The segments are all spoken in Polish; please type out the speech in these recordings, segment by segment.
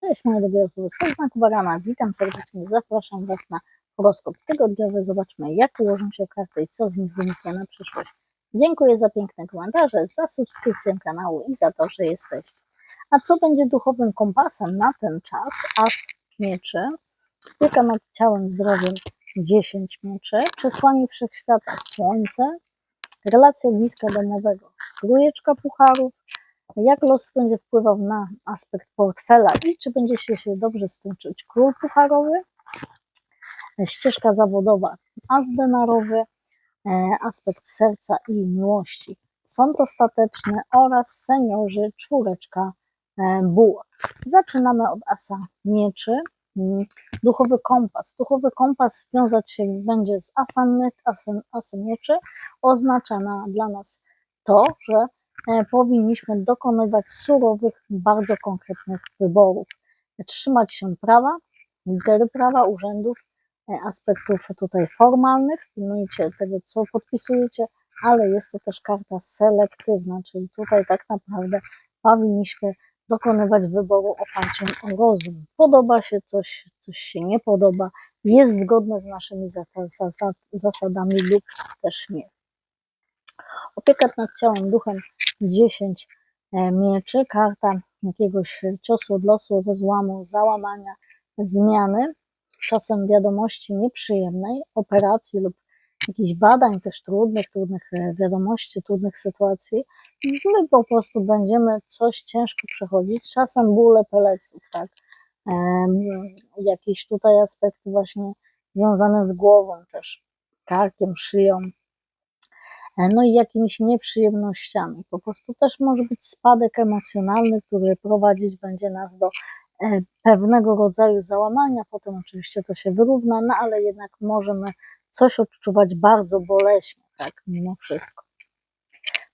Cześć moi drogie osoby z znaku Barana, witam serdecznie, zapraszam Was na horoskop tygodniowy. Zobaczmy jak ułożą się karty i co z nich wynika na przyszłość. Dziękuję za piękne komentarze, za subskrypcję kanału i za to, że jesteście. A co będzie duchowym kompasem na ten czas? As mieczy, opieka nad ciałem, zdrowiem 10 mieczy, przesłanie wszechświata słońce, relacja ogniska domowego, trójeczka pucharów, jak los będzie wpływał na aspekt portfela i czy będziecie się dobrze z tym czuć. Król pucharowy, ścieżka zawodowa, as denarowy, e, aspekt serca i miłości. Sąd ostateczny oraz seniorzy, czwóreczka e, buła. Zaczynamy od asa mieczy, mm, duchowy kompas. Duchowy kompas wiązać się będzie z asem, asem, asem mieczy. Oznacza na, dla nas to, że E, powinniśmy dokonywać surowych, bardzo konkretnych wyborów. Trzymać się prawa, litery prawa, urzędów, e, aspektów tutaj formalnych, pilnujcie tego, co podpisujecie, ale jest to też karta selektywna, czyli tutaj tak naprawdę powinniśmy dokonywać wyboru oparciem o rozum. Podoba się coś, coś się nie podoba, jest zgodne z naszymi zasadami lub też nie. Opieka nad ciałem, duchem. 10 e, mieczy, karta jakiegoś ciosu od losu, rozłamu, załamania, zmiany, czasem wiadomości nieprzyjemnej, operacji lub jakichś badań też trudnych, trudnych e, wiadomości, trudnych sytuacji. My po prostu będziemy coś ciężko przechodzić, czasem bóle pleców, tak, jakieś tutaj aspekty właśnie związane z głową też, karkiem, szyją, E, no i jakimiś nieprzyjemnościami. Po prostu też może być spadek emocjonalny, który prowadzić będzie nas do e, pewnego rodzaju załamania, potem oczywiście to się wyrówna, no ale jednak możemy coś odczuwać bardzo boleśnie, tak, mimo wszystko.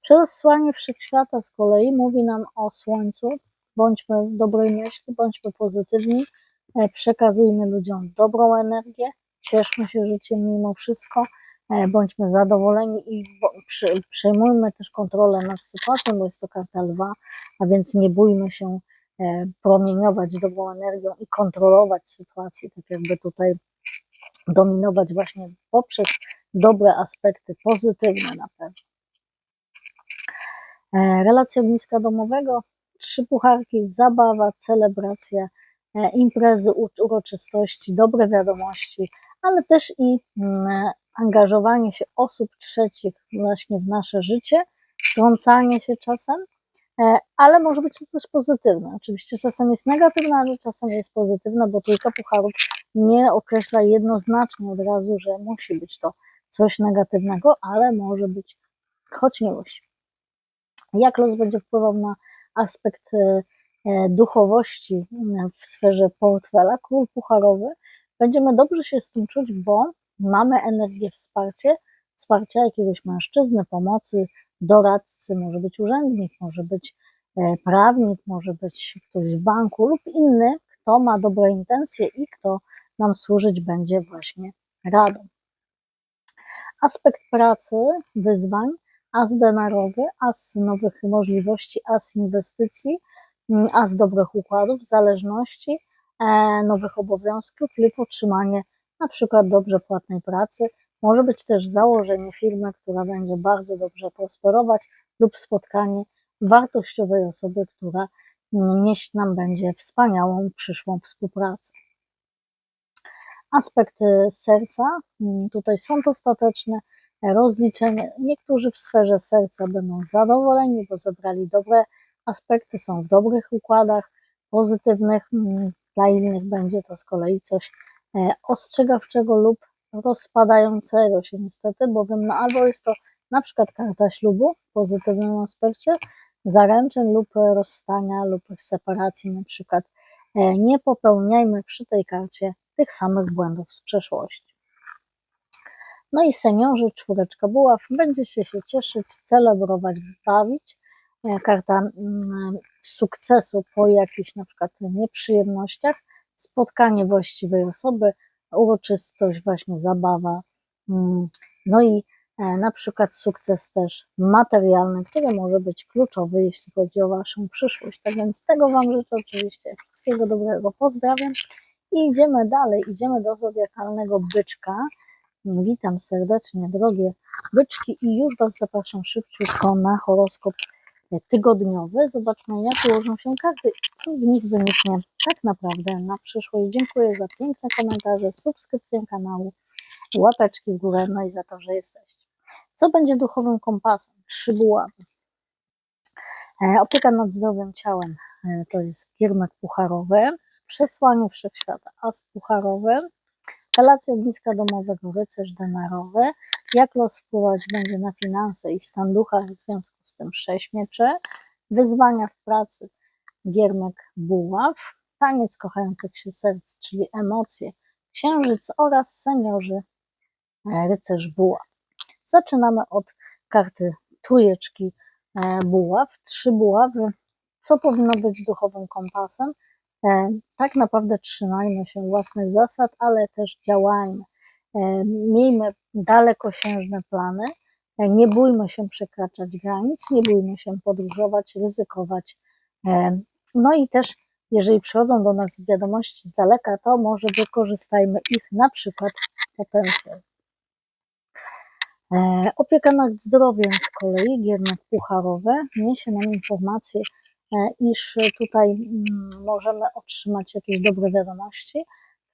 Przesłanie wszechświata z kolei mówi nam o słońcu, bądźmy dobrej myśli, bądźmy pozytywni, e, przekazujmy ludziom dobrą energię, cieszmy się życiem mimo wszystko, E, bądźmy zadowoleni i przejmujmy też kontrolę nad sytuacją, bo jest to karta lwa, a więc nie bójmy się e, promieniować dobrą energią i kontrolować sytuację, tak jakby tutaj dominować właśnie poprzez dobre aspekty, pozytywne na pewno. E, relacja ogniska domowego, trzy pucharki, zabawa, celebracja, imprezy, uroczystości, dobre wiadomości, ale też i mm, angażowanie się osób trzecich właśnie w nasze życie, wtrącanie się czasem, e, ale może być to też pozytywne. Oczywiście czasem jest negatywne, ale czasem jest pozytywne, bo trójka pucharów nie określa jednoznacznie od razu, że musi być to coś negatywnego, ale może być choć miłość. Jak los będzie wpływał na aspekt e, e, duchowości w sferze portfela, król pucharowy, będziemy dobrze się z tym czuć, bo mamy energię wsparcie, wsparcia jakiegoś mężczyzny, pomocy, doradcy, może być urzędnik, może być e, prawnik, może być ktoś w banku lub inny, kto ma dobre intencje i kto nam służyć będzie właśnie radą. Aspekt pracy, wyzwań, as denarowy, as nowych możliwości, as inwestycji, mm, as dobrych układów, zależności, e, nowych obowiązków lub otrzymanie przykład dobrze płatnej pracy. Może być też założenie firmy, która będzie bardzo dobrze prosperować lub spotkanie wartościowej osoby, która nieść nam będzie wspaniałą przyszłą współpracę. Aspekty serca, tutaj są ostateczne, rozliczenie. Niektórzy w sferze serca będą zadowoleni, bo zebrali dobre aspekty, są w dobrych układach pozytywnych, dla innych będzie to z kolei coś ostrzegawczego lub rozpadającego się niestety, bowiem no albo jest to na przykład karta ślubu w pozytywnym aspekcie, zaręczyn lub rozstania lub separacji na przykład. E, nie popełniajmy przy tej karcie tych samych błędów z przeszłości. No i seniorzy, czwóreczka buław, będziecie się cieszyć, celebrować, bawić. E, karta mm, sukcesu po jakichś na przykład nieprzyjemnościach, spotkanie właściwej osoby, uroczystość, właśnie zabawa. Mm, no i e, na przykład sukces też materialny, który może być kluczowy, jeśli chodzi o Waszą przyszłość. Tak więc tego Wam życzę oczywiście. Wszystkiego dobrego. Pozdrawiam. I idziemy dalej. Idziemy do zodiakalnego byczka. Witam serdecznie, drogie byczki, i już Was zapraszam szybciutko na horoskop tygodniowy. Zobaczmy, jak ułożą się karty i co z nich wyniknie tak naprawdę na przyszłość. Dziękuję za piękne komentarze, subskrypcję kanału, łapeczki w górę, no i za to, że jesteście. Co będzie duchowym kompasem? Trzy buławy. E, opieka nad zdrowiem ciałem e, to jest kierunek pucharowy, przesłanie wszechświata, as pucharowy, relacja ogniska domowego, rycerz denarowy, jak los wpływać będzie na finanse i stan ducha, w związku z tym sześć mieczy, wyzwania w pracy, giermek buław, taniec kochających się serc, czyli emocje, księżyc oraz seniorzy, e, rycerz buław. Zaczynamy od karty trójeczki e, buław, trzy buławy, co powinno być duchowym kompasem, tak naprawdę trzymajmy się własnych zasad, ale też działajmy. E, miejmy dalekosiężne plany, e, nie bójmy się przekraczać granic, nie bójmy się podróżować, ryzykować. No i też, jeżeli przychodzą do nas wiadomości z daleka, to może wykorzystajmy ich na przykład potencjał. Opieka nad zdrowiem z kolei, giernek pucharowe, niesie nam informacje E, iż tutaj mm, możemy otrzymać jakieś dobre wiadomości.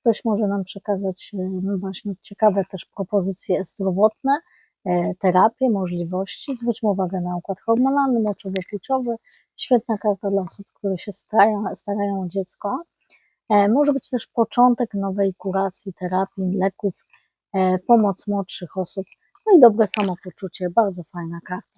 Ktoś może nam przekazać e, właśnie ciekawe też propozycje zdrowotne, e, terapie, możliwości. Zwróćmy uwagę na układ hormonalny, moczowo-płciowy. Świetna karta dla osób, które się starają, starają o dziecko. Może być też początek nowej kuracji, terapii, leków, pomoc młodszych osób, no i dobre samopoczucie. Bardzo fajna karta.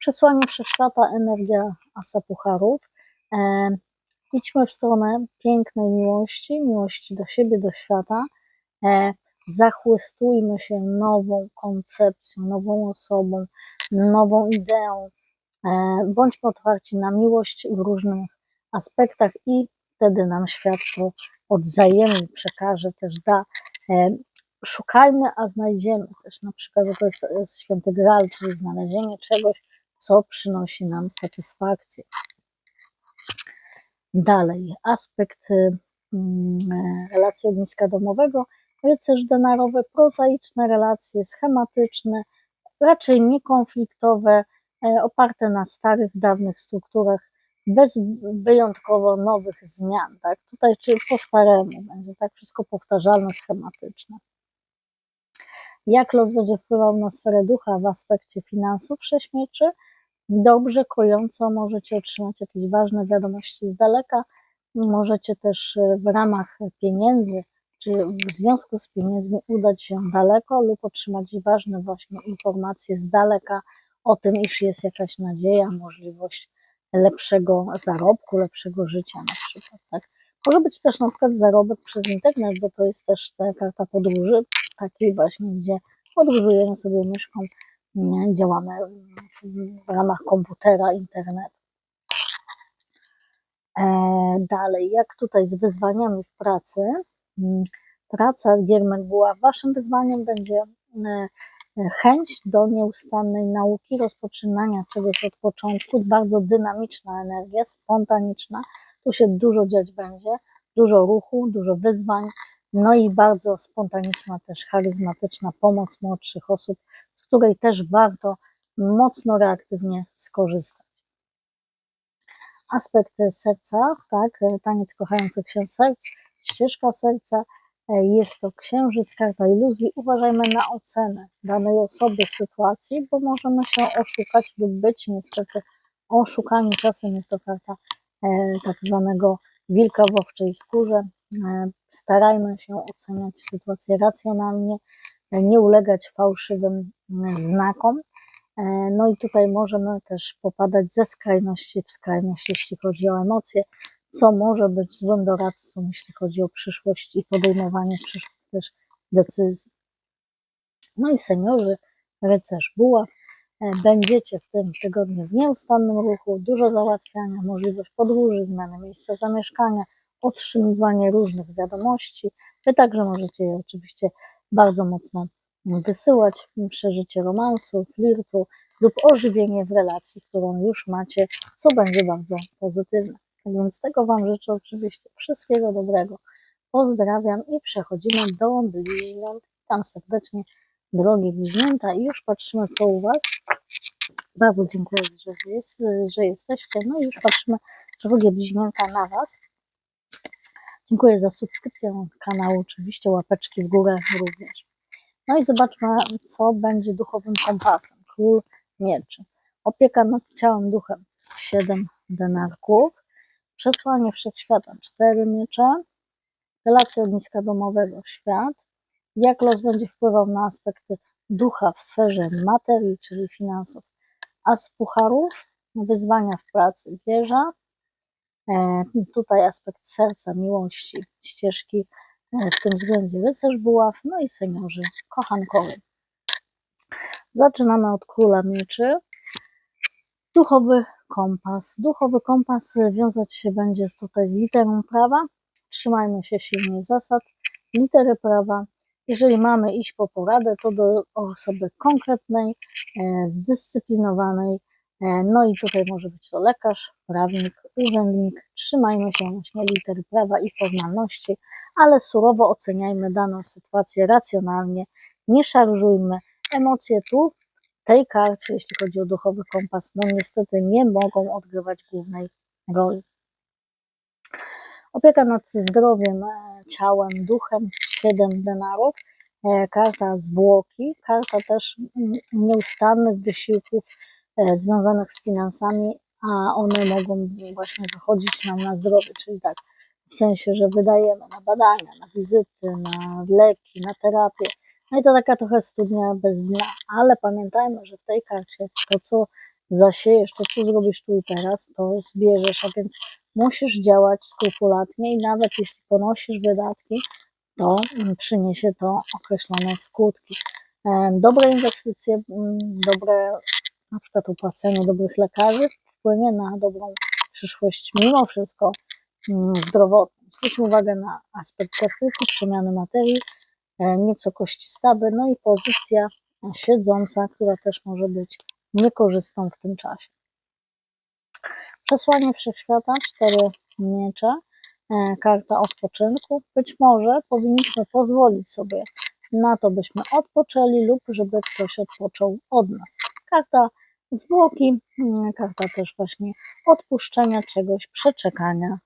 Przesłanie wszechświata, energia asa pucharów. E, idźmy w stronę pięknej miłości, miłości do siebie, do świata. E, zachłystujmy się nową koncepcją, nową osobą, nową ideą. E, bądźmy otwarci na miłość w różnych aspektach i wtedy nam świat to odwzajemni, przekaże, też da. E, szukajmy, a znajdziemy też, na przykład, to jest, jest święty graal, czyli znalezienie czegoś, co przynosi nam satysfakcję. Dalej, aspekt mm, relacji ogniska domowego, rycerz denarowy, prozaiczne relacje, schematyczne, raczej niekonfliktowe, e, oparte na starych, dawnych strukturach, bez wyjątkowo nowych zmian. Tak? Tutaj czyli po staremu będzie tak wszystko powtarzalne, schematyczne. Jak los będzie wpływał na sferę ducha w aspekcie finansów prześmieczy? Dobrze kojąco możecie otrzymać jakieś ważne wiadomości z daleka. Możecie też e, w ramach pieniędzy, czy w związku z pieniędzmi udać się daleko lub otrzymać ważne właśnie informacje z daleka o tym, iż jest jakaś nadzieja, możliwość lepszego zarobku, lepszego życia na przykład. Tak? Może być też na przykład zarobek przez internet, bo to jest też ta karta podróży, takiej właśnie, gdzie podróżujemy sobie myszką nie? Działamy w ramach komputera, internetu. E, dalej, jak tutaj z wyzwaniami w pracy? Mm, praca, Giermek była waszym wyzwaniem, będzie e, chęć do nieustannej nauki, rozpoczynania czegoś od początku, bardzo dynamiczna energia, spontaniczna. Tu się dużo dziać będzie, dużo ruchu, dużo wyzwań, no i bardzo spontaniczna, też charyzmatyczna pomoc młodszych osób, z której też warto mocno reaktywnie skorzystać. Aspekty serca, tak, taniec kochających się serc, ścieżka serca, jest to księżyc, karta iluzji. Uważajmy na ocenę danej osoby, sytuacji, bo możemy się oszukać lub być niestety oszukani. Czasem jest to karta e, tak zwanego wilka w owczej skórze, E, starajmy się oceniać sytuację racjonalnie, e, nie ulegać fałszywym e, znakom. No i tutaj możemy też popadać ze skrajności w skrajność, jeśli chodzi o emocje, co może być złym doradcą, jeśli chodzi o przyszłość i podejmowanie przyszłych też decyzji. No i seniorzy, rycerz buław, będziecie w tym tygodniu w nieustannym ruchu, dużo załatwiania, możliwość podróży, zmiany miejsca zamieszkania, otrzymywanie różnych wiadomości. Wy także możecie je oczywiście bardzo mocno wysyłać przeżycie romansu, flirtu lub ożywienie w relacji, którą już macie, co będzie bardzo pozytywne. Tak więc tego Wam życzę oczywiście wszystkiego dobrego. Pozdrawiam i przechodzimy do bliźniąt. Witam serdecznie, drogie bliźnięta i już patrzymy, co u Was. Bardzo dziękuję, że, jest, że jesteście. No i już patrzymy, drogie bliźnięta, na Was. Dziękuję za subskrypcję kanału, oczywiście łapeczki w górę również. No i zobaczmy, co będzie duchowym kompasem. Król mieczy. Opieka nad ciałem, duchem. Siedem denarków. Przesłanie wszechświata. Cztery miecze. Relacje ogniska domowego. Świat. Jak los będzie wpływał na aspekty ducha w sferze materii, czyli finansów. As pucharów. Wyzwania w pracy. Wieża. E, tutaj aspekt serca, miłości, ścieżki e, w tym względzie rycerz buław, no i seniorzy kochankowie. Zaczynamy od króla mieczy. Duchowy kompas. Duchowy kompas wiązać się będzie tutaj z literą prawa. Trzymajmy się silnie zasad litery prawa. Jeżeli mamy iść po poradę, to do osoby konkretnej, e, zdyscyplinowanej, E, no i tutaj może być to lekarz, prawnik, urzędnik. Trzymajmy się właśnie litery prawa i formalności, ale surowo oceniajmy daną sytuację racjonalnie. Nie szarżujmy. Emocje tu, tej karcie, jeśli chodzi o duchowy kompas, no niestety nie mogą odgrywać głównej roli. Opieka nad zdrowiem, e, ciałem, duchem, 7 denarów. E, karta zwłoki, karta też nieustannych wysiłków E, związanych z finansami, a one mogą właśnie wychodzić nam na zdrowie, czyli tak, w sensie, że wydajemy na badania, na wizyty, na leki, na terapię. No i to taka trochę studnia bez dna, ale pamiętajmy, że w tej karcie to, co zasiejesz, to, co zrobisz tu i teraz, to zbierzesz, a więc musisz działać skrupulatnie i nawet jeśli ponosisz wydatki, to przyniesie to określone skutki. Dobre inwestycje, dobre na przykład opłacenie dobrych lekarzy wpłynie na dobrą przyszłość mimo wszystko mm, zdrowotną. Zwróćmy uwagę na aspekt plastyki, przemiany materii, e, nieco kości stawy, no i pozycja siedząca, która też może być niekorzystną w tym czasie. Przesłanie wszechświata, cztery miecze, e, karta odpoczynku. Być może powinniśmy pozwolić sobie na to, byśmy odpoczęli lub żeby ktoś odpoczął od nas. Karta zwłoki, mm, karta też właśnie odpuszczenia czegoś, przeczekania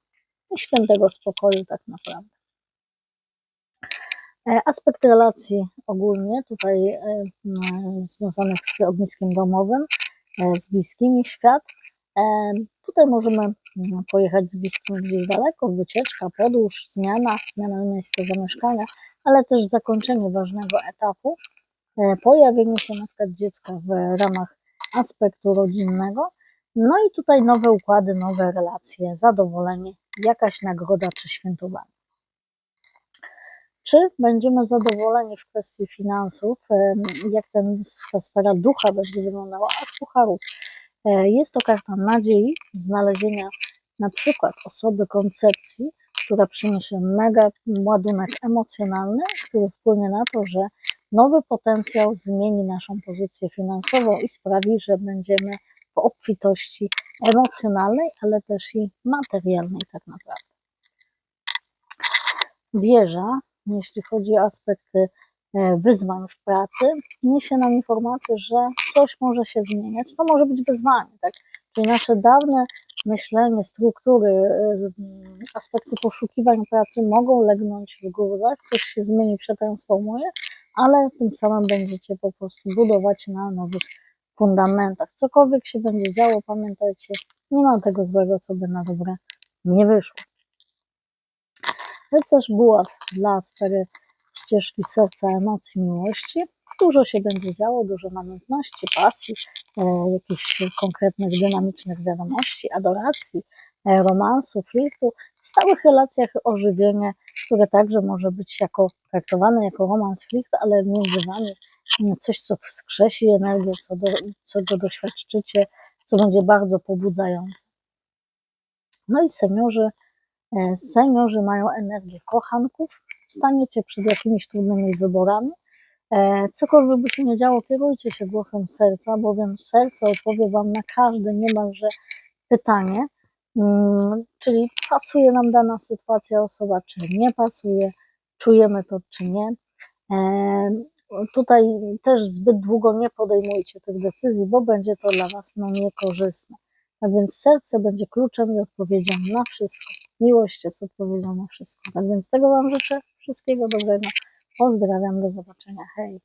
i świętego spokoju tak naprawdę. E, aspekt relacji ogólnie tutaj e, związanych z ogniskiem domowym, z bliskimi świat. Tutaj możemy mm, pojechać z bliskim gdzieś daleko, wycieczka, podróż, zmiana, zmiana miejsca zamieszkania, ale też zakończenie ważnego etapu, pojawienie się na przykład dziecka w ramach aspektu rodzinnego. No i tutaj nowe układy, nowe relacje, zadowolenie, jakaś nagroda czy świętowanie. Czy będziemy zadowoleni w kwestii finansów, jak ten, ta sfera ducha będzie wyglądała, a z pucharów? E, jest to karta nadziei, znalezienia na przykład osoby koncepcji, która przyniesie mega ładunek emocjonalny, który wpłynie na to, że nowy potencjał zmieni naszą pozycję finansową i sprawi, że będziemy w obfitości emocjonalnej, ale też i materialnej tak naprawdę. Wieża, jeśli chodzi o aspekty wyzwań w pracy, niesie nam informację, że coś może się zmieniać. To może być wyzwanie, tak? Czyli nasze dawne myślenie, struktury, y, aspekty poszukiwań pracy mogą legnąć w gruzach, coś się zmieni, przetransformuje, ale tym samym będziecie po prostu budować na nowych fundamentach. Cokolwiek się będzie działo, pamiętajcie, nie ma tego złego, co by na dobre nie wyszło. Rycerz buław dla sfery ścieżki serca, emocji, miłości. Dużo się będzie działo, dużo namiętności, pasji, e, jakichś konkretnych, dynamicznych wiadomości, adoracji, e, romansu, flirtu. W stałych relacjach ożywienie, które także może być jako traktowane jako romans, flirt, ale między wami coś, co wskrzesi energię, co, do, co go doświadczycie, co będzie bardzo pobudzające. No i seniorzy, e, seniorzy mają energię kochanków, staniecie przed jakimiś trudnymi wyborami, E, Cokolwiek by się nie działo, kierujcie się głosem serca, bowiem serce odpowie Wam na każde niemalże pytanie, Mm, czyli pasuje nam dana sytuacja, osoba, czy nie pasuje, czujemy to, czy nie. E, Tutaj też zbyt długo nie podejmujcie tych decyzji, bo będzie to dla Was no, niekorzystne. A więc serce będzie kluczem i odpowiedzią na wszystko. Miłość jest odpowiedzią na wszystko. Tak więc tego Wam życzę. Wszystkiego dobrego. Pozdrawiam, do zobaczenia. Hej.